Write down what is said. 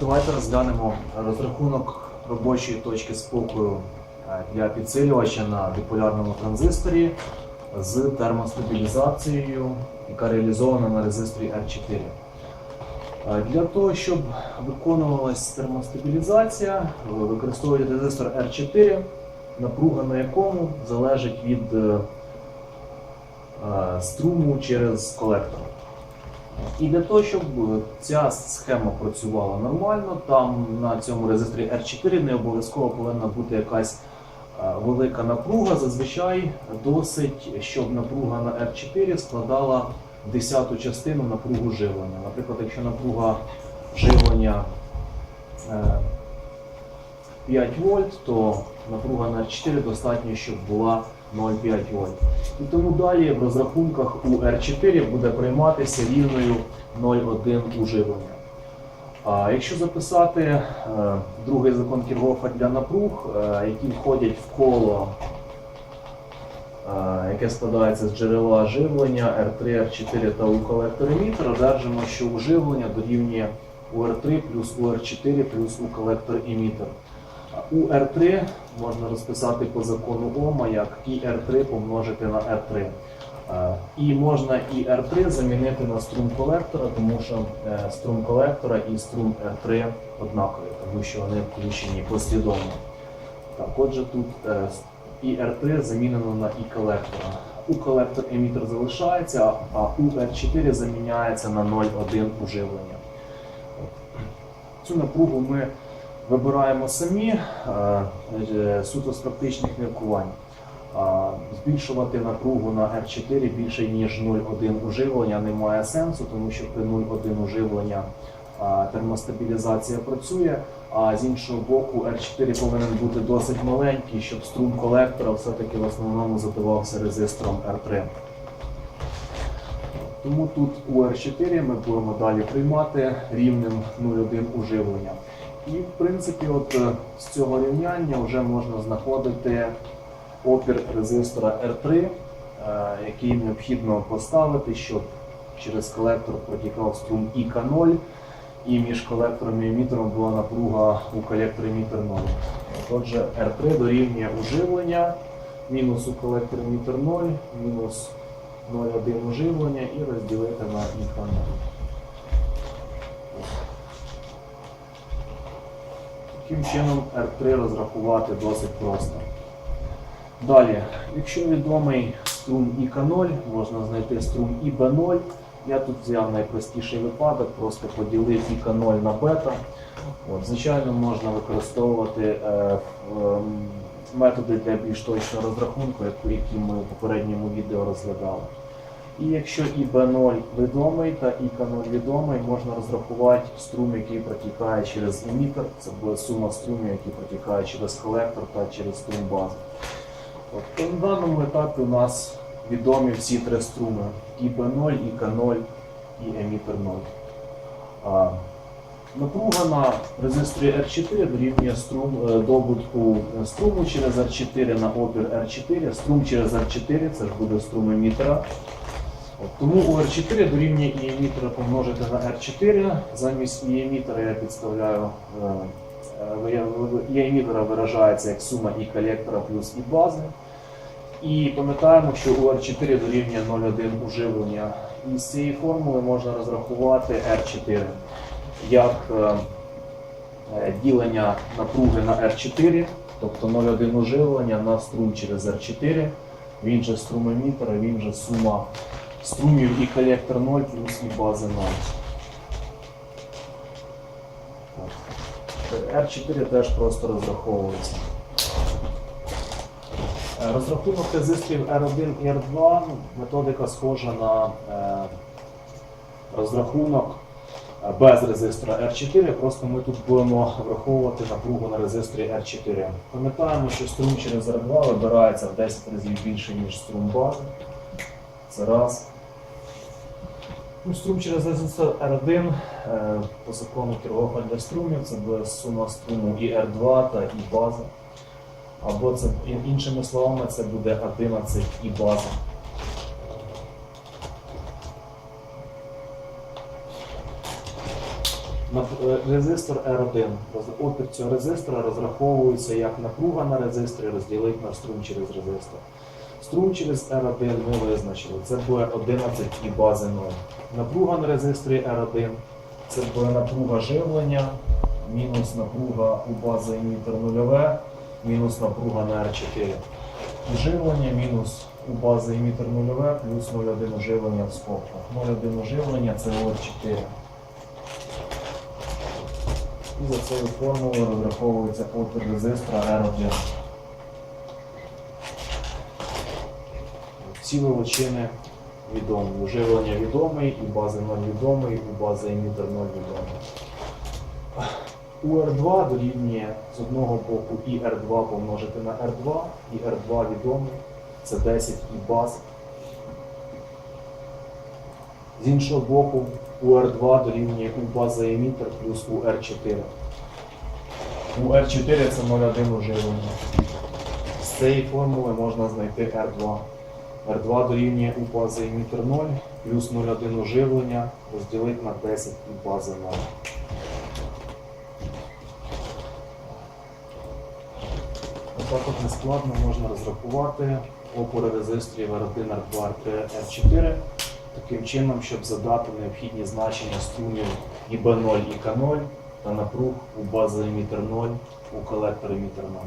Давайте розглянемо розрахунок робочої точки спокою е, для підсилювача на біполярному транзисторі з термостабілізацією, яка реалізована на резисторі R4. Е, Для того, щоб виконувалась термостабілізація, використовують резистор R4, напруга на якому залежить від е, струму через колектор. І для того, щоб е, ця схема працювала нормально, там на цьому резисторі R4 не обов'язково повинна бути якась е, велика напруга. Зазвичай досить, щоб напруга на R4 складала десяту частину напругу живлення. Наприклад, якщо напруга живлення е, 5 вольт, то напруга на R4 достатньо, щоб була 0,5 вольт. І тому далі в розрахунках у R4 буде прийматися рівною 0,1 уживлення. А якщо записати е, другий закон Кіргофа для напруг, е, які входять в коло, е, яке складається з джерела живлення R3, R4 та у колектор-емітер, одержимо, що уживлення дорівнює УР3 плюс УР4 плюс у колектор імітер. УР3 можна розписати по закону Ома як ІР3 помножити на Р3. Е, і можна ІР3 замінити на струм колектора, тому що е, струм колектора і струм Р3 однакові, тому що вони включені послідовно. Так, Отже, тут е, і R3 замінено на і колектора. У колектор емітер залишається, а УР4 заміняється на 0,1 уживлення. Цю напругу ми вибираємо самі е, е, суто з практичних міркувань. Збільшувати напругу на R4 більше ніж 0,1 уживлення не має сенсу, тому що при 0,1 уживлення термостабілізація працює, а з іншого боку R4 повинен бути досить маленький, щоб струм колектора все-таки в основному задавався резистором R3. Тому тут у R4 ми будемо далі приймати рівнем 0,1 уживлення. І в принципі, от е, з цього рівняння вже можна знаходити опір резистора R3, е, який необхідно поставити, щоб через колектор протікав струм ІК0, і між колектором і емітером була напруга у колектор емітер 0. Отже, R3 дорівнює уживлення, мінус у колектор емітер 0, мінус 0,1 уживлення і розділити на ІК0. Таким чином R3 розрахувати досить просто. Далі, якщо відомий струм ІК0, можна знайти струм ІБ0. Я тут взяв найпростіший випадок, просто поділив ІК0 на бета. От, звичайно, можна використовувати е, ем, методи для більш точного розрахунку, які ми в попередньому відео розглядали. І якщо ІБ0 відомий та ІК0 відомий, можна розрахувати струм, який протікає через емітер. Це буде сума струмів, які протікають через колектор та через струм бази. Тобто на даному етапі у нас відомі всі три струми: ІБ0, ІК0 і емітер 0. Напруга на резисторі R4 дорівнює струм, е, добутку струму через R4 на опір R4. Струм через R4 це ж буде струм емітера. От, тому у R4 дорівнює і емітера помножити на R4. Замість і емітера я підставляю е, е, я- і емітера виражається як сума і колектора плюс і бази. І пам'ятаємо, що у R4 дорівнює 0,1 уживлення. І з цієї формули можна розрахувати R4 як е, ділення напруги на R4, тобто 0,1 уживлення на струм через R4. Він же струмемітер, він же сума струмів і колектор 0 плюс і бази 0. R4 теж просто розраховується. Е, Розрахунок резисторів R1 і R2 ну, методика схожа на е, розрахунок е, без резистора R4, просто ми тут будемо враховувати напругу на резисторі R4. Пам'ятаємо, що струм через R2 вибирається в 10 разів більше, ніж струм бази. Це раз. Струм через резистор R1 е, по закону Кіргофа для струмів це буде сума струму і R2 та і бази. Або це іншими словами, це буде 11 і база. Е, Резистор R1. Опір цього резистора розраховується як напруга на резисторі розділити на струм через резистор. Струм через R1 ми визначили. Це буде 11 і бази 0. Напруга на резисторі R1 це буде напруга живлення, мінус напруга у бази емітер нульове, мінус напруга на R4. Уживлення мінус у бази емітер нульове, плюс 0,1 уживлення в скобках. 0,1 уживлення це OR4. І за цією формулою розраховується опір резистора R1. Ці величини відомі. Уживлення відомий, і бази 0 відомий, у бази емітер 0 відомий. У R2 дорівнює з одного боку і R2 помножити на R2, і R2 відомий, це 10 і баз. З іншого боку, у R2 дорівнює у бази емітер плюс у R4. У R4 це 0,1 уживлення. З цієї формули можна знайти R2. R2 дорівнює у бази емітер 0 плюс 0,1 уживлення розділити на 10 і бази 0. Отак от нескладно можна розрахувати опори резисторів R1, R2, R3, R4 таким чином, щоб задати необхідні значення струмів і B0 і К0 та напруг у бази емітер 0 у колектор емітер 0.